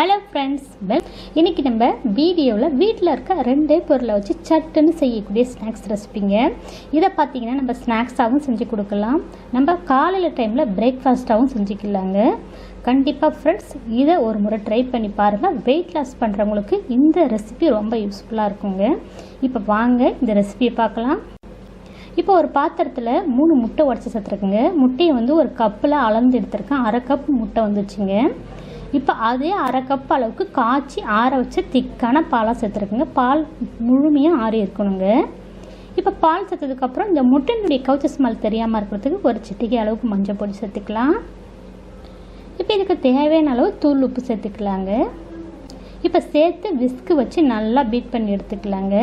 Hello friends well இன்றைக்கி நம்ம வீடியோவில் வீட்டில் இருக்க ரெண்டே பொருளை வச்சு சட்டுன்னு செய்யக்கூடிய ஸ்நாக்ஸ் ரெசிபிங்க இதை பார்த்தீங்கன்னா நம்ம ஸ்நாக்ஸாகவும் செஞ்சு கொடுக்கலாம். நம்ம காலையில் டைமில் பிரேக்ஃபாஸ்ட்டாகவும் செஞ்சுக்கலாங்க. கண்டிப்பாக ஃப்ரெண்ட்ஸ் இதை ஒரு முறை ட்ரை பண்ணி பாருங்கள் வெயிட் லாஸ் பண்ணுறவங்களுக்கு இந்த ரெசிபி ரொம்ப யூஸ்ஃபுல்லாக இருக்குங்க. இப்போ வாங்க இந்த ரெசிபியை பார்க்கலாம். இப்போ ஒரு பாத்திரத்தில் மூணு முட்டை உடச்சி சேர்த்துருக்குங்க. முட்டையை வந்து ஒரு கப்பில் அளந்து எடுத்திருக்கேன். அரை கப் முட்டை வந்துச்சுங்க. இப்போ அதே அரை கப் அளவுக்கு காய்ச்சி ஆற வச்ச திக்கான பாலாக சேர்த்துருக்குங்க. பால் முழுமையாக ஆறி இருக்கணுங்க. இப்போ பால் சேர்த்ததுக்கப்புறம் இந்த முட்டையினுடைய கவுச்ச ஸ்மெல் தெரியாமல் இருக்கிறதுக்கு ஒரு சிட்டிகை அளவுக்கு மஞ்சள் பொடி சேர்த்துக்கலாம். இப்போ இதுக்கு தேவையான அளவு தூள் உப்பு சேர்த்துக்கலாங்க. இப்போ சேர்த்து விஸ்கு வச்சு நல்லா பீட் பண்ணி எடுத்துக்கலாங்க.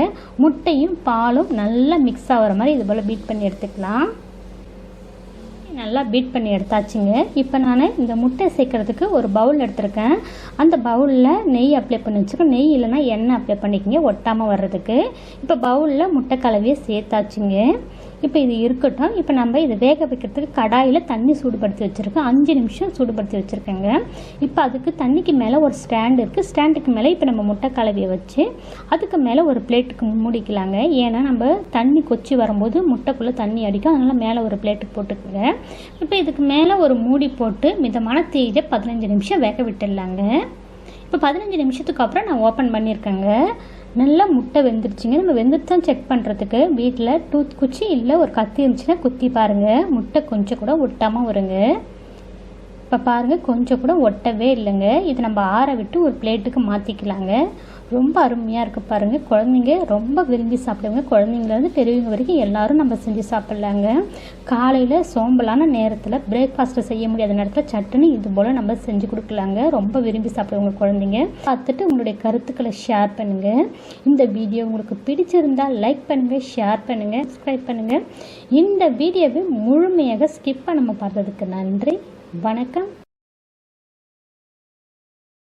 முட்டையும் பாலும் நல்லா மிக்ஸ் ஆகிற மாதிரி இது போல் பீட் பண்ணி எடுத்துக்கலாம். நல்லா பீட் பண்ணி எடுத்தாச்சுங்க. இப்போ நான் இந்த முட்டை சேர்க்கறதுக்கு ஒரு பவுல் எடுத்திருக்கேன். அந்த பவுலில் நெய் அப்ளை பண்ணி வச்சுக்கோ நெய் இல்லைன்னா எண்ணெய் அப்ளை பண்ணிக்கோங்க ஒட்டாமல் வர்றதுக்கு. இப்போ பவுலில் முட்டை கலவையை சேர்த்தாச்சுங்க. இப்போ இது இருக்கட்டும். இப்போ நம்ம இதை வேக வைக்கிறதுக்கு கடாயில் தண்ணி சூடுபடுத்தி வச்சுருக்கேன் அஞ்சு நிமிஷம் சூடுபடுத்தி வச்சுருக்கேங்க. இப்போ அதுக்கு தண்ணிக்கு மேலே ஒரு ஸ்டாண்ட் இருக்குது ஸ்டாண்டுக்கு மேலே இப்போ நம்ம முட்டை கலவையை வச்சு அதுக்கு மேலே ஒரு பிளேட்டுக்கு மூடிக்கலாங்க. ஏன்னா நம்ம தண்ணி கொச்சி வரும்போது முட்டைக்குள்ளே தண்ணி அடிக்கும். அதனால் மேலே ஒரு பிளேட்டுக்கு போட்டுக்கோங்க. இப்போ இதுக்கு மேலே ஒரு மூடி போட்டு மிதமான தீயில பதினஞ்சு நிமிஷம் வேக விட்டுடலாங்க. இப்போ பதினஞ்சு நிமிஷத்துக்கு அப்புறம் நான் ஓப்பன் பண்ணியிருக்கேங்க நல்லா முட்டை வெந்துருச்சுங்க. நம்ம வெந்துருச்சான்னு செக் பண்ணுறதுக்கு வீட்டில் டூத் குச்சி இல்லை ஒரு கத்தி இருந்துச்சுன்னா குத்தி பாருங்கள் முட்டை கொஞ்சம் கூட ஒட்டாமல் வருங்க. இப்போ பாருங்கள் கொஞ்சம் கூட ஒட்டவே இல்லைங்க. இது நம்ம ஆற விட்டு ஒரு பிளேட்டுக்கு மாற்றிக்கலாங்க ரொம்ப அருமையாக இருக்குது பாருங்கள் குழந்தைங்க ரொம்ப விரும்பி சாப்பிடுவாங்க. குழந்தைங்கலேருந்து பெரியவங்க வரைக்கும் எல்லோரும் நம்ம செஞ்சு சாப்பிட்லாங்க. காலையில் சோம்பலான நேரத்தில் பிரேக்ஃபாஸ்ட்டை செய்ய முடியாத நேரத்தில் சட்டுன்னு இது போல் நம்ம செஞ்சு கொடுக்கலாங்க. ரொம்ப விரும்பி சாப்பிடுவாங்க குழந்தைங்க. பார்த்துட்டு உங்களுடைய கருத்துக்களை ஷேர் பண்ணுங்கள் இந்த வீடியோ உங்களுக்கு பிடிச்சிருந்தால் லைக் பண்ணுங்கள் ஷேர் பண்ணுங்கள் சப்ஸ்கிரைப் பண்ணுங்கள் இந்த வீடியோவை முழுமையாக ஸ்கிப் பண்ணாமல் பார்த்ததுக்கு நன்றி. வணக்கம்.